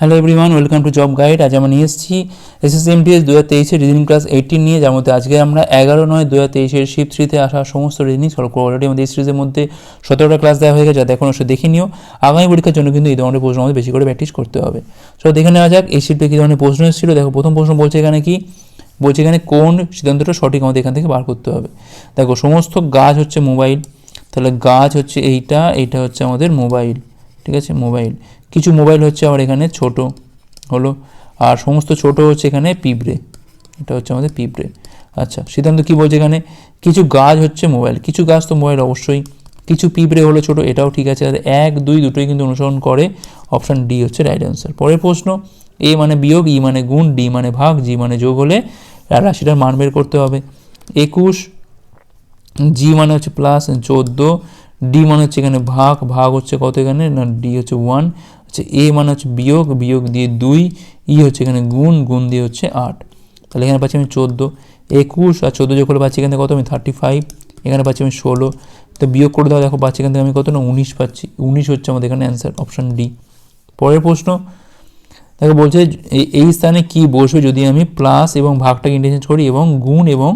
Hello everyone welcome to job guide আজ আমরা নিয়ে এসেছি এসএসএমটিএস দু হাজার তেইশের রিজনিং ক্লাস এইটিন নিয়ে, যার মধ্যে আজকে আমরা এগারো নয় দু হাজার তেইশের শিফট থ্রিতে আসা সমস্ত রিজনিং সলভ করব। অলরেডি আমাদের এই সিরিজের মধ্যে সতেরোটা ক্লাস দেওয়া হয়ে গেছে যাতে এখন অবশ্যই দেখে নিও। আগামী পরীক্ষার জন্য কিন্তু এই ধরনের প্রশ্ন আমাদের বেশি করে প্র্যাকটিস করতে হবে। সো দেখে নেওয়া যাক, এই শিফটে কী ধরনের প্রশ্ন এসেছিল। দেখো, প্রথম প্রশ্ন বলছে এখানে কি? বলছে এখানে কোন সিদ্ধান্তটা সঠিক আমাদের এখান থেকে বার করতে হবে। দেখো, সমস্ত গাছ হচ্ছে মোবাইল তাহলে গাছ হচ্ছে এইটা এইটা হচ্ছে আমাদের মোবাইল ঠিক আছে? মোবাইল কিছু মোবাইল হচ্ছে আবার এখানে ছোট, হলো। আর সমস্ত ছোট হচ্ছে এখানে পিঁপড়ে। এটা হচ্ছে আমাদের পিঁপড়ে। আচ্ছা সিদ্ধান্ত কী বলছে এখানে? কিছু গাছ হচ্ছে মোবাইল। কিছু গাছ তো মোবাইল অবশ্যই। কিছু পিঁপড়ে হলো ছোট, এটাও ঠিক আছে। আর এক, দুই দুটোই কিন্তু অনুসরণ করে। অপশান ডি হচ্ছে রাইট অ্যান্সার পরের প্রশ্ন, এ মানে বিয়োগ, ই মানে গুণ, ডি মানে ভাগ, জি মানে যোগ হলে রাশিটার মান বের করতে হবে। একুশ, জি মানে হচ্ছে প্লাস চোদ্দ ডি মানে হচ্ছে এখানে ভাগ ভাগ হচ্ছে কত এখানে? না ডি হচ্ছে ওয়ান হচ্ছে এ মানে হচ্ছে বিয়োগ বিয়োগ দিয়ে দুই ই হচ্ছে এখানে গুণ গুণ দিয়ে হচ্ছে আট। তাহলে এখানে পাচ্ছি আমি চোদ্দ। একুশ আর চোদ্দ যোগ করে পাচ্ছি এখান কত আমি? থার্টি ফাইভ এখানে পাচ্ছি আমি ষোলো। তো বিয়োগ করে দেওয়া দেখো পাচ্ছি এখান থেকে আমি কত? না, উনিশ পাচ্ছি। উনিশ হচ্ছে আমাদের এখানে অ্যান্সার অপশান ডি পরের প্রশ্ন, দেখো বলছে এই স্থানে কি বসবে? যদি আমি প্লাস এবং ভাগটাকে ইন্টারচেঞ্জ করি এবং গুণ এবং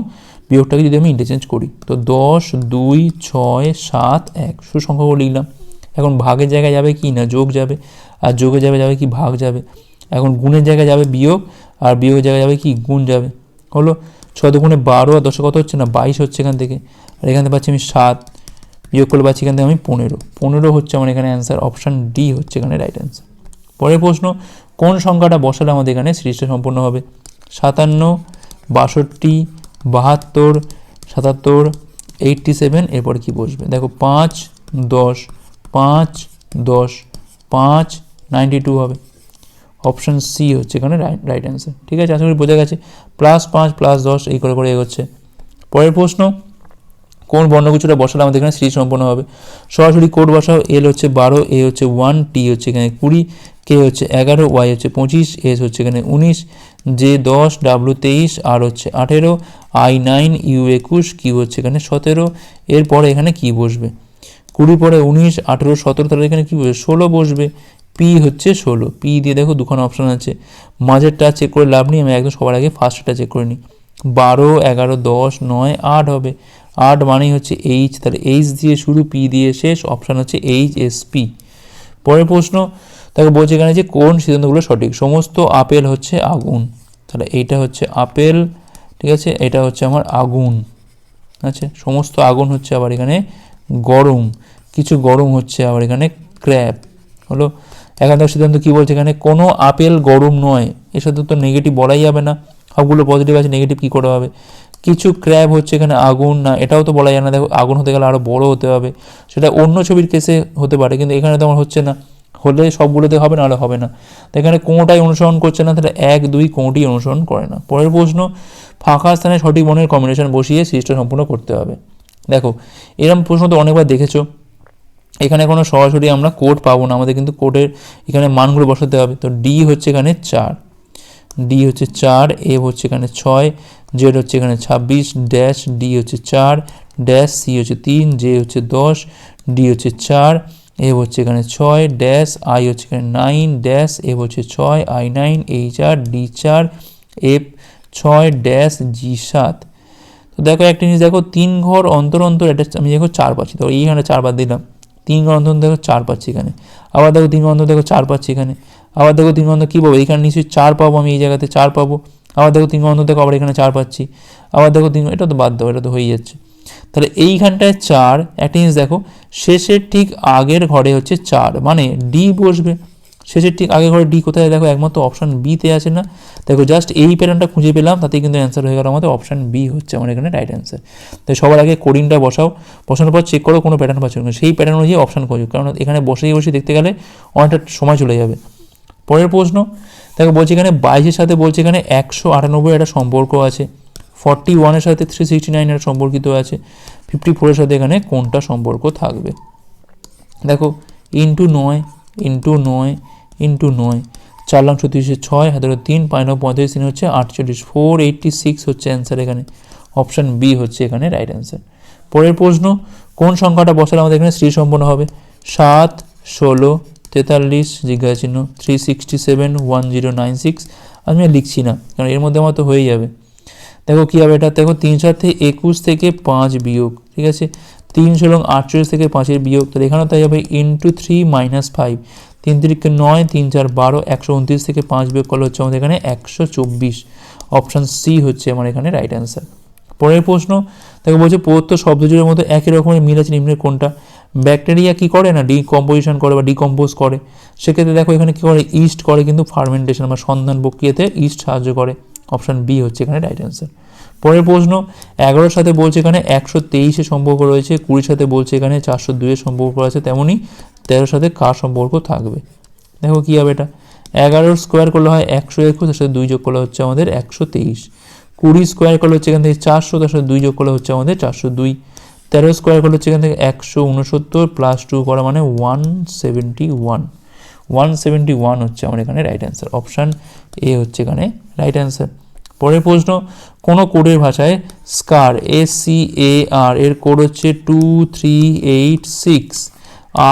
বিয়োগটাকে যদি আমি ইন্টারচেঞ্জ করি, তো দশ, দুই, ছয়, সাত, এক, সুসংখ্যাগুলো লিখলাম। এখন ভাগের জায়গায় যাবে কি না যোগ যাবে, আর যোগের জায়গায় যাবে কি ভাগ যাবে? এখন গুণের জায়গায় যাবে বিয়োগ, আর বিয়োগের জায়গায় যাবে কি গুণ যাবে? হলো ছয় দুগুণে বারো আর দশে কত হচ্ছে না? বাইশ হচ্ছে এখান থেকে। আর এখান থেকে পাচ্ছি আমি সাত। বিয়োগ করলে পাচ্ছি এখান থেকে আমি পনেরো। পনেরো হচ্ছে আমার এখানে অ্যান্সার অপশান ডি হচ্ছে এখানে রাইট অ্যান্সার পরের প্রশ্ন, কোন সংখ্যাটা বসালে আমাদের এখানে সিরিজটা সম্পূর্ণ হবে? সাতান্ন, বাষট্টি বাহাত্তর, সাতাত্তর এইটটি সেভেন এরপর কি বসবে? দেখো, পাঁচ, দশ পাঁচ দশ, পাঁচ নাইনটি টু হবে। অপশান সি হচ্ছে এখানে রাইট অ্যান্সার ঠিক আছে? আশা করি বোঝা গেছে। প্লাস পাঁচ প্লাস দশ, এই করে করে এগোচ্ছে। পরের প্রশ্ন, কোন বর্ণগুচ্ছটা বসালে আমাদের এখানে সিরিজ সম্পন্ন হবে? সরাসরি কোড বসাও। এল হচ্ছে বারো এ হচ্ছে ওয়ান টি হচ্ছে এখানে কুড়ি কে হচ্ছে এগারো ওয়াই হচ্ছে পঁচিশ এস হচ্ছে এখানে উনিশ জে দশ ডাব্লু তেইশ, আর হচ্ছে আঠেরো আই নাইন ইউ একুশ কিউ হচ্ছে এখানে সতেরো, এরপরে এখানে কি বসবে? কুড়ি পরে উনিশ, আঠেরো, সতেরো, তাহলে এখানে কী বসবে? ষোলো বসবে পি হচ্ছে ষোলো পি দিয়ে দেখো দুখানা অপশান আছে, মাঝেরটা চেক করে লাভ নেই, আমি একদম সবার আগে ফার্স্টটা চেক করে নিই, বারো, এগারো, দশ, নয়, আট হবে, আট মানেই হচ্ছে এইচ তাহলে এইচ দিয়ে শুরু পি দিয়ে শেষ অপশান হচ্ছে এইচ এস পি পরের প্রশ্ন তাকে বলছে এখানে যে কোন সিদ্ধান্তগুলো সঠিক। সমস্ত আপেল হচ্ছে আগুন। তাহলে এইটা হচ্ছে আপেল, ঠিক আছে? এটা হচ্ছে আমার আগুন আচ্ছা সমস্ত আগুন হচ্ছে আবার এখানে গরম। কিছু গরম হচ্ছে আবার এখানে ক্র্যাপ হলো? একান্ত সিদ্ধান্ত কী বলছে এখানে? কোনো আপেল গরম নয়। এর সাথে তো নেগেটিভ বলাই যাবে না। সবগুলো পজিটিভ আছে নেগেটিভ কী করে হবে? কিছু ক্র্যাব হচ্ছে এখানে আগুন না, এটাও তো বলা যায় না। দেখো, আগুন হতে গেলে আরও বড় হতে হবে। সেটা অন্য ছবির কেসে হতে পারে, কিন্তু এখানে তো আমার হচ্ছে না। হলে সবগুলোতে হবে, নাহলে হবে না। তো এখানে কোনোটাই অনুসরণ করছে না, তাহলে এক, দুই কোনোটি অনুসরণ করে না। পরের প্রশ্ন, ফাঁকা স্থানে সঠিক বর্ণের কম্বিনেশন বসিয়ে সিরিজটা সম্পূর্ণ করতে হবে। দেখো এরকম প্রশ্ন তো অনেকবার দেখেছ। এখানে কোনো সরাসরি আমরা কোড পাবো না, আমাদের কিন্তু কোডের এখানে মানগুলো বসাতে হবে। তো ডি হচ্ছে এখানে চার। ডি হচ্ছে চার এ হচ্ছে এখানে ছয় জেড হচ্ছে এখানে ছাব্বিশ ড্যাশ ডি হচ্ছে চার ড্যাশ সি হচ্ছে তিন জে হচ্ছে দশ ডি হচ্ছে চার এ হচ্ছে এখানে ছয়, ড্যাশ, আই হচ্ছে এখানে নাইন, ড্যাশ, এ হচ্ছে ছয়, I nine, H R, D চার, এফ ছয়, ড্যাশ, জি সাত। তো দেখো একটা জিনিস, দেখো তিন ঘর অন্তর অন্তর এটা আমি দেখো চার পাচ্ছি। তো এইখানে চার বাদ দিলাম। তিন ঘর অন্তর দেখো চার পাচ্ছি এখানে। আবার দেখো তিন ঘর অন্তর দেখো চার পাচ্ছি এখানে। আবার দেখো তিন ঘর অন্তর কী পাবো? এখানে নিশ্চয়ই চার পাবো আমি এই জায়গাতে, চার পাবো। আবার দেখো তিন ঘর অন্তর দেখো আবার এখানে চার পাচ্ছি। আবার দেখো তিন এটা তো বাদ দাও, এটা তো হয়ে যাচ্ছে। তাহলে এইখানটায় চার একটা জিনিস দেখো, শেষের ঠিক আগের ঘরে হচ্ছে চার মানে ডি বসবে। শেষের ঠিক আগের ঘরে ডি কোথায়? দেখো একমাত্র অপশান বিতে আছে না। দেখো জাস্ট এই প্যাটার্নটা খুঁজে পেলাম তাতে কিন্তু অ্যান্সার হয়ে গেল আমাদের অপশান বি হচ্ছে আমার এখানে রাইট অ্যান্সার তাই সবার আগে কোডিংটা বসাও। বসানোর পর চেক করো কোনো প্যাটার্ন পাচ্ছ না সেই প্যাটার্ন অনুযায়ী অপশান খোঁজো, কারণ এখানে বসেই বসে দেখতে গেলে অনেকটা সময় চলে যাবে। পরের প্রশ্ন, দেখো বলছে এখানে বাইশের সাথে বলছে এখানে একশো আটানব্বই একটা সম্পর্ক আছে। ফর্টি ওয়ানের সাথে থ্রি সিক্সটি নাইন সম্পর্কিত আছে। ফিফটি ফোরের সাথে এখানে কোনটা সম্পর্ক থাকবে? দেখো ইন্টু নয় ইন্টু নয় ইন্টু নয়, চার লাখ ছত্রিশে ছয়, হাজার তিন, পাঁচ নয় পঁয়ত্রিশ তিন হচ্ছে আটচল্লিশ ফোর এইটটি সিক্স হচ্ছে অ্যান্সার এখানে। অপশান বি হচ্ছে এখানে রাইট অ্যান্সার পরের প্রশ্ন, কোন সংখ্যাটা বসালে আমাদের এখানে স্ত্রী সম্পন্ন হবে? সাত, ষোলো, তেতাল্লিশ জিজ্ঞাসা চিহ্ন three sixty seven one zero nine six আমি লিখছি না, কারণ এর মধ্যে আমার তো হয়ে যাবে। দেখো কী হবে এটা? দেখো তিন সাথে একুশ থেকে পাঁচ বিয়োগ, ঠিক আছে? তিনশো এবং আটচল্লিশ থেকে পাঁচের বিয়োগ, তাহলে এখানেও তাই হবে ইন্টু থ্রি মাইনাস ফাইভ তিন তিরিকে নয়, তিন চার বারো, একশো উনত্রিশ থেকে পাঁচ বিয়োগ করলে হচ্ছে আমাদের এখানে একশো চব্বিশ। অপশান সি হচ্ছে আমার এখানে রাইট অ্যান্সার পরের প্রশ্ন, দেখো বলছে প্রদত্ত শব্দজোড়ের মধ্যে একই রকমের মিল আছে নিম্নের কোনটা? ব্যাকটেরিয়া কি করে? না ডিকম্পোজিশন করে বা ডিকম্পোজ করে? সেক্ষেত্রে দেখো এখানে কি করে? ইস্ট করে কিন্তু ফার্মেন্টেশন বা সন্ধান প্রক্রিয়াতে ইস্ট সাহায্য করে। অপশান বি হচ্ছে এখানে রাইট অ্যান্সার পরের প্রশ্ন, এগারোর সাথে বলছে এখানে একশো তেইশে সম্পর্ক রয়েছে, কুড়ির সাথে বলছে এখানে চারশো দুইয়ের সম্পর্ক আছে তেমনই তেরোর সাথে কার সম্পর্ক থাকবে? দেখো কী হবে এটা। এগারোর স্কোয়ার করলে হয় একশো একুশ, তার সাথে দুই যোগ করলে হচ্ছে আমাদের একশো তেইশ। কুড়ি স্কোয়ার করলে হচ্ছে এখান থেকে চারশো, তার সাথে দুই যোগ করলে হচ্ছে আমাদের চারশো দুই। তেরো স্কোয়ার করলে হচ্ছে এখান থেকে একশো উনসত্তর প্লাস টু করা মানে one seventy one one seventy one হচ্ছে আমার এখানে রাইট অ্যান্সার অপশান এ হচ্ছে এখানে রাইট অ্যান্সার পরের প্রশ্ন, কোনো কোডের ভাষায় স্কার এস এ আর এর কোড হচ্ছে two three eight six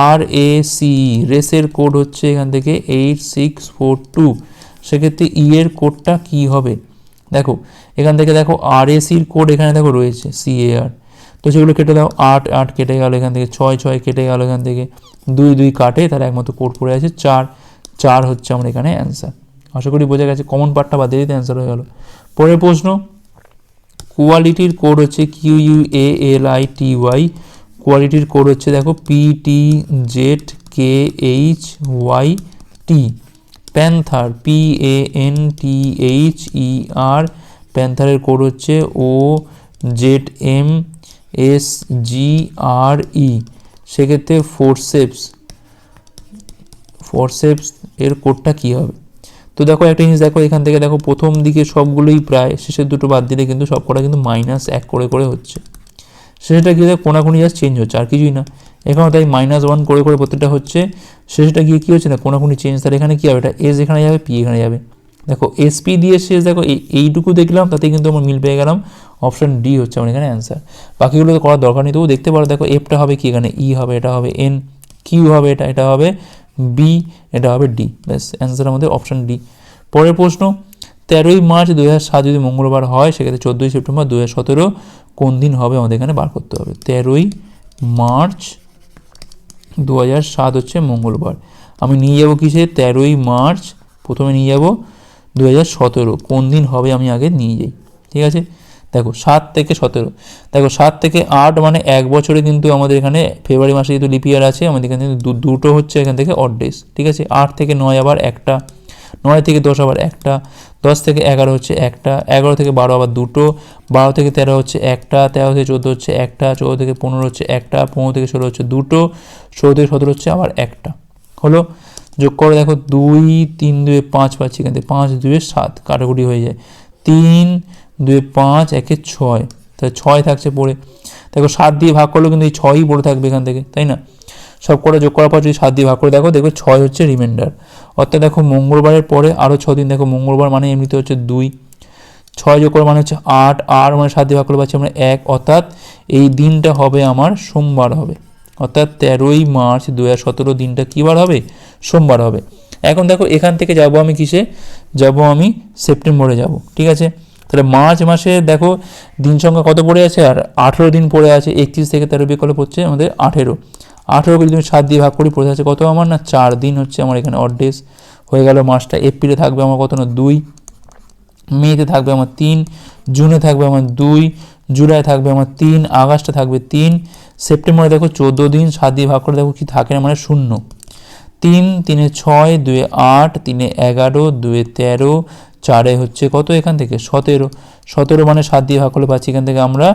R A C রেসের code হচ্ছে এখান থেকে এইট সিক্স ফোর টু সেক্ষেত্রে ই এর কোডটা কী হবে? দেখো, এখান থেকে দেখো আর এ সির কোড এখানে দেখো রয়েছে সি এ আর তো সেগুলো কেটে দাও, আট আট কেটে গেল এখান থেকে, ছয় ছয় কেটে গেল এখান থেকে। দুই দুই কাটে, তার একমাত্র কোড পড়ে আছে, চার চার হচ্ছে আমার এখানে অ্যান্সার আশা করি বোঝা গেছে কমন পার্টটা বাদ দিয়ে দিতে অ্যান্সার হয়ে গেল। পরের প্রশ্ন কোয়ালিটির কোড হচ্ছে Q U A L I T Y কোয়ালিটির কোড হচ্ছে দেখো P T Z K H Y T panther P A N T H E R প্যান্থারের code হচ্ছে O Z M S G R E সেক্ষেত্রে forceps ফোরসেপস এর কোডটা কী হবে? তো দেখো একটা জিনিস দেখো, এখান থেকে দেখো প্রথম দিকে সবগুলোই প্রায়, শেষের দুটো বাদ দিলে কিন্তু সব কটা কিন্তু মাইনাস এক করে করে হচ্ছে। শেষটা গিয়ে দেখ কোনাকুনি জাস্ট চেঞ্জ হচ্ছে, আর কিছুই না। এখানেও তাই মাইনাস ওয়ান করে করে প্রত্যেকটা হচ্ছে। শেষটা গিয়ে কী হচ্ছে না, কোনাকুনি চেঞ্জ তাহলে এখানে কী হবে? এটা এস এখানে যাবে পি এখানে যাবে। দেখো এসপি দিয়ে শেষ, দেখো এই এইটুকু দেখলাম তাতে কিন্তু আমরা মিল পেয়ে গেলাম। অপশন ডি হচ্ছে আমার এখানে অ্যান্সার বাকিগুলো তো করার দরকার নেই তবু দেখতে পারো, দেখো এফটা হবে কি এখানে? ই হবে, এটা হবে এন কিউ হবে, এটা এটা হবে বি এটা হবে ডি ব্যাস অ্যান্সার আমাদের অপশন ডি পরের প্রশ্ন, তেরোই মার্চ দু হাজার সাত যদি মঙ্গলবার হয়, সেক্ষেত্রে চোদ্দোই সেপ্টেম্বর দু হাজার সতেরো কোন দিন হবে আমাদের এখানে বার করতে হবে? তেরোই মার্চ দু হাজার সাত হচ্ছে মঙ্গলবার। আমি নিয়ে যাব কিসে? তেরোই মার্চ, প্রথমে নিয়ে যাব দু হাজার সতেরো। কোন দিন হবে আমি আগে নিয়ে যাই। ঠিক আছে? দেখো, সাত থেকে সতেরো। দেখো, সাত থেকে আট মানে এক বছরে কিন্তু আমাদের এখানে ফেব্রুয়ারি মাসে যেহেতু লিপিয়ার আছে, আমাদের এখানে দু- দুটো হচ্ছে এখান থেকে অড ডেজ ঠিক আছে? আট থেকে নয় আবার একটা, নয় থেকে দশ আবার একটা, দশ থেকে এগারো হচ্ছে একটা, এগারো থেকে বারো আবার দুটো, বারো থেকে তেরো হচ্ছে একটা, তেরো থেকে চোদ্দ হচ্ছে একটা, চোদ্দ থেকে পনেরো হচ্ছে একটা, পনেরো থেকে ষোলো হচ্ছে দুটো, ষোলো থেকে সতেরো হচ্ছে আবার একটা। হলো? যোগ করে দেখো, দুই, তিন, দুয়ে পাঁচ পাচ্ছি এখান থেকে। পাঁচ, দুয়ে সাত, কাটাকুটি হয়ে যায়। তিন দুয়ে পাঁচ, একে ছয়। তাহলে ছয় থাকছে পড়ে। দেখো সাত দিয়ে ভাগ করলেও কিন্তু এই ছয়ই পড়ে থাকবে এখান থেকে, তাই না? সব কটা যোগ করার পর যদি সাত দিয়ে ভাগ করে দেখো, দেখবে ছয় হচ্ছে রিমাইন্ডার অর্থাৎ দেখো মঙ্গলবারের পরে আরও ছ দিন, দেখো মঙ্গলবার মানে এমনিতে হচ্ছে দুই। ছয় যোগ করা মানে হচ্ছে আট আর মানে সাত দিয়ে ভাগ করে পাচ্ছি আমরা এক। অর্থাৎ এই দিনটা হবে আমার সোমবার হবে। অর্থাৎ তেরোই মার্চ দু হাজার সতেরো দিনটা কী বার হবে? সোমবার হবে। এখন দেখো এখান থেকে যাব আমি কিসে? যাব আমি সেপ্টেম্বরে যাব, ঠিক আছে? তাহলে মার্চ মাসে দেখো দিন সংখ্যা কত পড়ে আছে? আর আঠেরো দিন পড়ে আছে, একত্রিশ থেকে তেরো বিকল্প পড়ছে আমাদের আঠেরো। আঠেরোকে যদি সাত দিয়ে ভাগ করি, পড়ে আছে কত আমার? না, চার দিন হচ্ছে আমার এখানে অড হয়ে গেল মাসটা, এপ্রিলে থাকবে আমার কত না? দুই। মেতে থাকবে আমার তিন। জুনে থাকবে আমার দুই। জুলাই থাকবে আমার তিন। আগস্টে থাকবে তিন। সেপ্টেম্বরে দেখো চোদ্দ দিন, সাত দিয়ে ভাগ করে দেখো কি থাকে না মানে শূন্য। তিন, তিনে ছয়, দুয়ে আট, তিনে এগারো, দুয়ে তেরো চারে হচ্ছে কত এখান থেকে? সতেরো। সতেরো মানে সাত দিয়ে ভাগ করলে পাচ্ছি এখান থেকে আমরা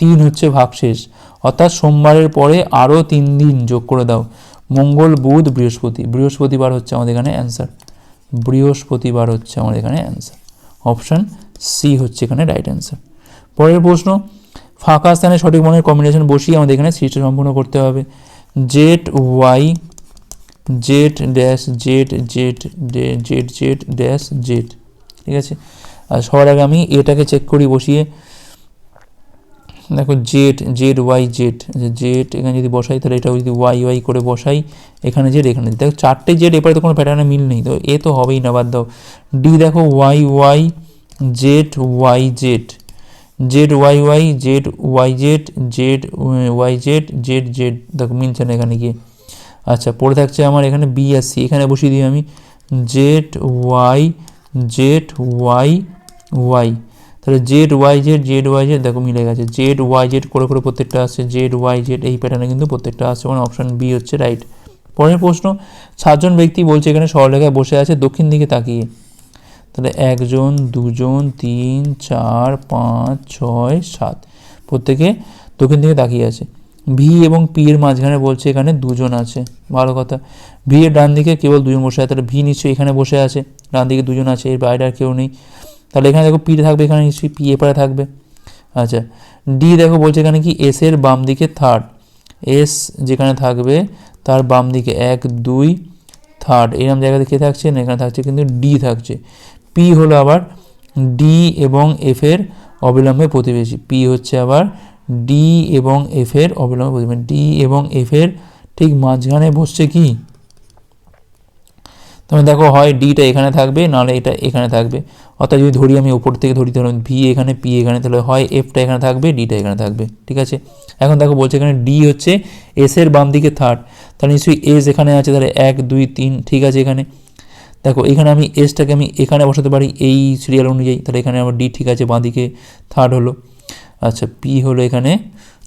তিন হচ্ছে ভাগশেষ। অর্থাৎ সোমবারের পরে আরও তিন দিন যোগ করে দাও। মঙ্গল, বুধ, বৃহস্পতি। বৃহস্পতিবার হচ্ছে আমাদের এখানে অ্যান্সার বৃহস্পতিবার হচ্ছে আমাদের এখানে অ্যান্সার অপশান সি হচ্ছে এখানে রাইট অ্যান্সার পরের প্রশ্ন, ফাঁকা স্থানে সঠিক মনের কম্বিনেশন বসিয়ে আমাদের এখানে সৃষ্টি সম্পূর্ণ করতে হবে। Z Y Z dash Z Z Z Z dash Z ঠিক আছে? আর সবার আগে আমি এটাকে চেক করি বসিয়ে। দেখো Z Z Y Z Z এখানে যদি বসাই, তাহলে এটা যদি ওয়াই ওয়াই করে বসাই, এখানে জেড এখানে দেখো চারটে জেড এবারে তো কোনো প্যাটার্নে মিল নেই, তো এ তো হবেই না, বাদ দাও। ডি দেখো Y Y Z Y Z Z Y Y Z Y Z Z Y Z Z Z দেখো মিলছে না এখানে গিয়ে। আচ্ছা পড়ে থাকছে আমার এখানে বি আর সি এখানে বসিয়ে দিই আমি। Z Y Z Y Y তাহলে Z Y Z Z Y Z দেখো মিলে গেছে। জেড ওয়াই জেড করে করে প্রত্যেকটা আসছে। জেড ওয়াই জেড এই প্যাটার্নে কিন্তু প্রত্যেকটা আসছে। মানে অপশন বি হচ্ছে রাইট পরের প্রশ্ন, সাতজন ব্যক্তি বলছে এখানে সরলেখায় বসে আছে, দক্ষিণ দিকে তাকিয়ে। তাহলে একজন, দুজন, তিন, চার, পাঁচ, ছয়, সাত। প্রত্যেকে দক্ষিণ দিকে তাকিয়ে আছে। ভি এবং পি এর মাঝখানে বলছে এখানে দুজন আছে, ভালো কথা। ভি এর ডান দিকে কেবল দুজন বসে আছে, তাহলে ভি নিশ্চয়ই এখানে বসে আছে, ডান দিকে দুজন আছে, এর বাইরে আর কেউ নেই। তাহলে এখানে দেখো পি থাকবে এখানে নিশ্চয়ই, পি এপারে থাকবে। আচ্ছা ডি দেখো বলছে এখানে কি, এস এর বাম দিকে থার্ড। এস যেখানে থাকবে, তার বাম দিকে এক, দুই, থার্ড। এরকম জায়গাতে কে থাকছে? না, এখানে থাকছে কিন্তু ডি থাকছে। পি হলো আবার ডি এবং এফ এর অবিলম্বে প্রতিবেশী। পি হচ্ছে আবার ডি এবং এফ এর অবিলম্বে ডি এবং এফ এর ঠিক মাঝখানে বসছে কি? তুমি দেখো, হয় ডিটা এখানে থাকবে, নাহলে এটা এখানে থাকবে। অর্থাৎ যদি ধরি আমি উপর থেকে ধরি ধরুন ভি এখানে পি এখানে, তাহলে হয় এফটা এখানে থাকবে ডিটা এখানে থাকবে। ঠিক আছে? এখন দেখো, বলছে এখানে ডি হচ্ছে এস এর বাম দিকে থার্ড তাহলে নিশ্চয়ই এস এখানে আছে, তাহলে এক, দুই, তিন, ঠিক আছে এখানে। দেখো, এখানে আমি এসটাকে আমি এখানে বসাতে পারি, এই সিরিয়াল অনুযায়ী। তাহলে এখানে আমার ডি ঠিক আছে বাঁ দিকে থার্ড হলো। আচ্ছা পি হলো এখানে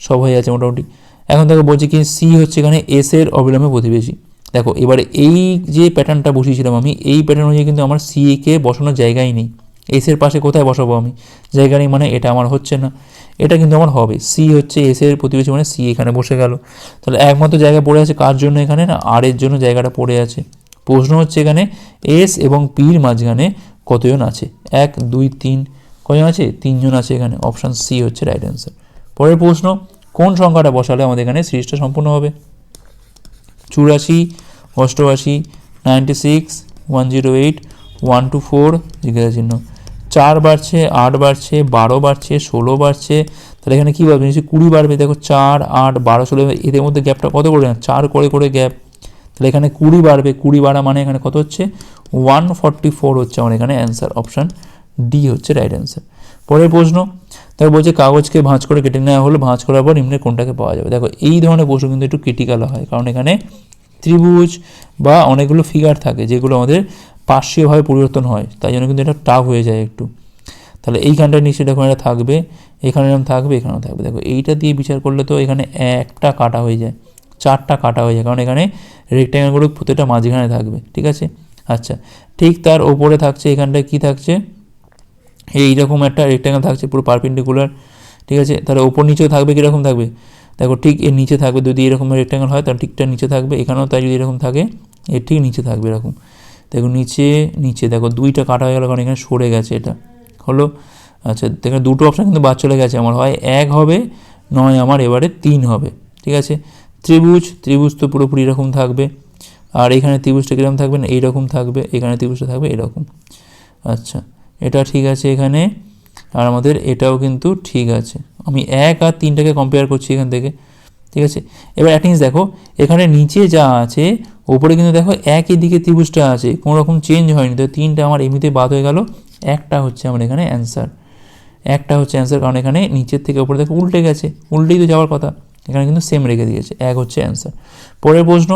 সব হয়ে আছে মোটামুটি। এখন দেখো বলছে কি সি হচ্ছে এখানে এস এর অবিলম্বে প্রতিবেশী। দেখো, এবারে এই যে প্যাটার্নটা বসিয়েছিলাম আমি, এই প্যাটার্ন অনুযায়ী কিন্তু আমার সি কে বসানোর জায়গাই নেই। এস এর পাশে কোথায় বসাবো আমি? জায়গা নেই মানে এটা আমার হচ্ছে না। এটা কিন্তু আমার হবে। সি হচ্ছে এস এর প্রতিবেশী মানে সি এখানে বসে গেল। তাহলে একমাত্র জায়গা পড়ে আছে কার জন্য এখানে না আর এর জন্য জায়গাটা পড়ে আছে? প্রশ্ন হচ্ছে এখানে এস এবং পির মাঝখানে কতজন আছে? এক, দুই, তিন কজন আছে? তিনজন আছে এখানে। অপশান সি হচ্ছে রাইট অ্যান্সার পরের প্রশ্ন, কোন সংখ্যাটা বসালে আমাদের এখানে সিরিজটা সম্পূর্ণ হবে? চুরাশি, অষ্টআশি ninety six one zero eight one two four জিজ্ঞাসা চিহ্ন। চার বাড়ছে, আট বাড়ছে, বারো বাড়ছে, ষোলো বাড়ছে। তাহলে এখানে কী বাড়বে? নিশ্চয়ই কুড়ি বাড়বে। দেখো চার, আট, বারো, ষোলো এদের মধ্যে গ্যাপটা কত করে না চার করে করে গ্যাপ তাহলে এখানে কুড়ি বাড়বে। কুড়ি বাড়া মানে এখানে কত হচ্ছে? ওয়ান ফর্টি ফোর হচ্ছে আমার এখানে অ্যান্সার অপশান ডি হচ্ছে রাইট অ্যান্সার পরের প্রশ্ন তারপর বলছে কাগজকে ভাঁজ করে কেটে নেওয়া হলো, ভাঁজ করার পর নিম্নের কোনটাকে পাওয়া যাবে? দেখো, এই ধরনের প্রশ্ন কিন্তু একটু ক্রিটিক্যাল হয়, কারণ এখানে ত্রিভুজ বা অনেকগুলো ফিগার থাকে যেগুলো আমাদের পার্শ্বীয়ভাবে পরিবর্তন হয়, তাই জন্য কিন্তু এটা টাফ হয়ে যায় একটু। তাহলে এইখানটা নিচে দেখো এটা থাকবে, এখানে এরকম থাকবে, এখানেও থাকবে। দেখো, এইটা দিয়ে বিচার করলে তো এখানে একটা কাটা হয়ে যায়, চারটা কাটা হয়ে যায়, কারণ এখানে রেক্ট্যাঙ্গেলগুলো প্রত্যেকটা মাঝখানে থাকবে, ঠিক আছে? আচ্ছা ঠিক তার ওপরে থাকছে, এখানটায় কি থাকছে? এইরকম একটা রেক্ট্যাঙ্গেল থাকছে, পুরো পারপেন্ডিকুলার ঠিক আছে? তাহলে ওপর নিচেও থাকবে, কীরকম থাকবে? দেখো ঠিক এর নিচে থাকবে, যদি এরকম রেক্ট্যাঙ্গেল হয়, তাহলে ঠিকটা নিচে থাকবে, এখানেও তাই যদি এরকম থাকে, এর ঠিক নিচে থাকবে এরকম। দেখো নিচে নিচে, দেখো দুইটা কাটা হয়ে গেল, কারণ এখানে সরে গেছে এটা। হলো? আচ্ছা দেখো দুটো অপশান কিন্তু বাদ চলে গেছে আমার। হয় এক হবে, নয় আমার, এবারে তিন হবে, ঠিক আছে? ত্রিভুজ ত্রিভুজ তো পুরোপুরি এরকম থাকবে। আর এখানে ত্রিভুজটা কীরকম থাকবে না? এইরকম থাকবে, এখানে ত্রিভুজটা থাকবে এরকম। আচ্ছা। এটা ঠিক আছে এখানে, আর আমাদের এটাও কিন্তু ঠিক আছে। আমি এক আর তিনটাকে কম্পেয়ার করছি এখান থেকে, ঠিক আছে? এবার জিনিস দেখো, এখানে নিচে যা আছে ওপরে কিন্তু দেখো একই দিকে ত্রিভুজটা আছে, কোনো রকম চেঞ্জ হয়নি। তো তিনটা আমার এমনিতে বাদ হয়ে গেল, একটা হচ্ছে আমার এখানে অ্যান্সার একটা হচ্ছে অ্যান্সার কারণ এখানে নিচের থেকে ওপরে দেখো উল্টে গেছে, উল্টেই তো যাওয়ার কথা। এখানে কিন্তু সেম রেখে দিয়েছে, এক হচ্ছে অ্যান্সার পরের প্রশ্ন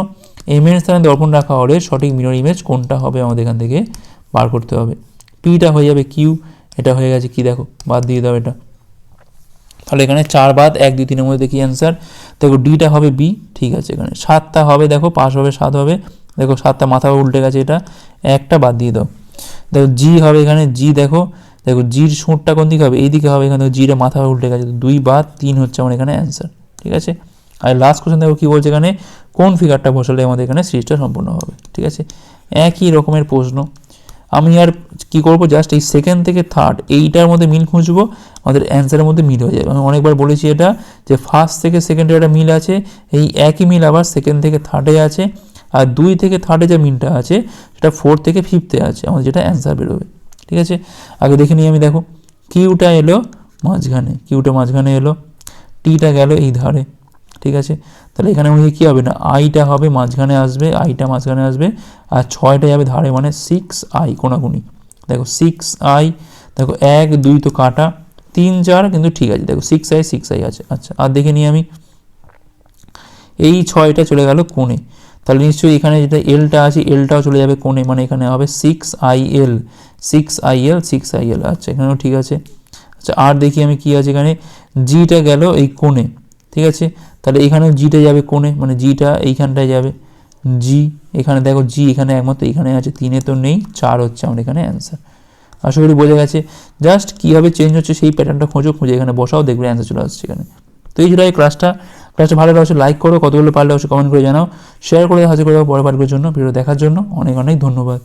এম এর স্থানে দর্পণ রাখা হলে সঠিক মিরর ইমেজ কোনটা হবে? আমাদের এখান থেকে বার করতে হবে। পিটা হয়ে যাবে কিউ এটা হয়ে গেছে কি দেখো, বাদ দিয়ে দাও এটা। তাহলে এখানে চার বাদ, এক, দুই, তিনের মধ্যে দেখি অ্যান্সার দেখো ডিটা হবে বি ঠিক আছে এখানে। সাতটা হবে, দেখো পাঁচ হবে, সাত হবে। দেখো সাতটা মাথা উল্টে গেছে এটা, একটা বাদ দিয়ে দাও। দেখো জি হবে এখানে জি দেখো দেখো জির সুঁটটা কোন দিকে হবে? এই দিকে হবে এখানে জিরে মাথা উল্টে গেছে দুই বাদ, তিন হচ্ছে আমার এখানে অ্যান্সার ঠিক আছে? আর লাস্ট কোশ্চেন দেখো কী বলছে এখানে, কোন ফিগারটা বসালে আমাদের এখানে সিরিজটা সম্পূর্ণ হবে, ঠিক আছে? একই রকমের প্রশ্ন। আমি আর কি করব? জাস্ট এই সেকেন্ড থেকে থার্ড এইটার মধ্যে মিল খুঁজবো, আমাদের অ্যান্সারের মধ্যে মিল হয়ে যাবে। আমি অনেকবার বলেছি এটা, যে ফার্স্ট থেকে সেকেন্ডে একটা মিল আছে, এই একই মিল আবার সেকেন্ড থেকে থার্ডে আছে, আর দুই থেকে থার্ডে যে মিলটা আছে, সেটা ফোর থেকে ফিফথে আছে, আমাদের যেটা অ্যান্সার বেরোবে। ঠিক আছে? আগে দেখে নিই আমি, দেখো। কিউটা এলো মাঝখানে কিউটা মাঝখানে এলো টিটা গেল এই ধারে। ঠিক আছে? তাহলে এখানে আমাদের কী হবে না? আইটা হবে, মাঝখানে আসবে আইটা মাঝখানে আসবে, আর ছয়টা যাবে ধারে মানে সিক্স আই কোনাকুনি। দেখো সিক্স আই দেখো এক, দুই তো কাটা, তিন, চার কিন্তু ঠিক আছে। দেখো সিক্স আই সিক্স আই আছে। আচ্ছা আর দেখে নিই আমি। এই ছয়টা চলে গেল কোণে। তাহলে নিশ্চয়ই এখানে যেটা এলটা আছে এলটাও চলে যাবে কোণে মানে এখানে হবে six I L six I L six I L আচ্ছা এখানেও ঠিক আছে। আচ্ছা আর দেখি আমি কি আছে এখানে। জিটা গেল এই কোণে, ঠিক আছে? তাহলে এখানেও জিটা যাবে কোণে মানে জিটা এইখানটায় যাবে। জি এখানে, দেখো জি এখানে একমাত্র, এখানে আছে, তিনে তো নেই, চার হচ্ছে আমার এখানে অ্যান্সার আশা করি বোঝা গেছে। জাস্ট কীভাবে চেঞ্জ হচ্ছে সেই প্যাটার্নটা খোঁজো, খুঁজে এখানে বসাও, দেখবে অ্যান্সার চলে আসছে এখানে। তো এই ছিল এই ক্লাসটা ক্লাসটা ভালো লাগছে লাইক করো, কতগুলো পারলে অবশ্যই কমেন্ট করে জানাও। শেয়ার করে হাজির করে, পরের পার্কের জন্য ভিডিও দেখার জন্য অনেক অনেক ধন্যবাদ।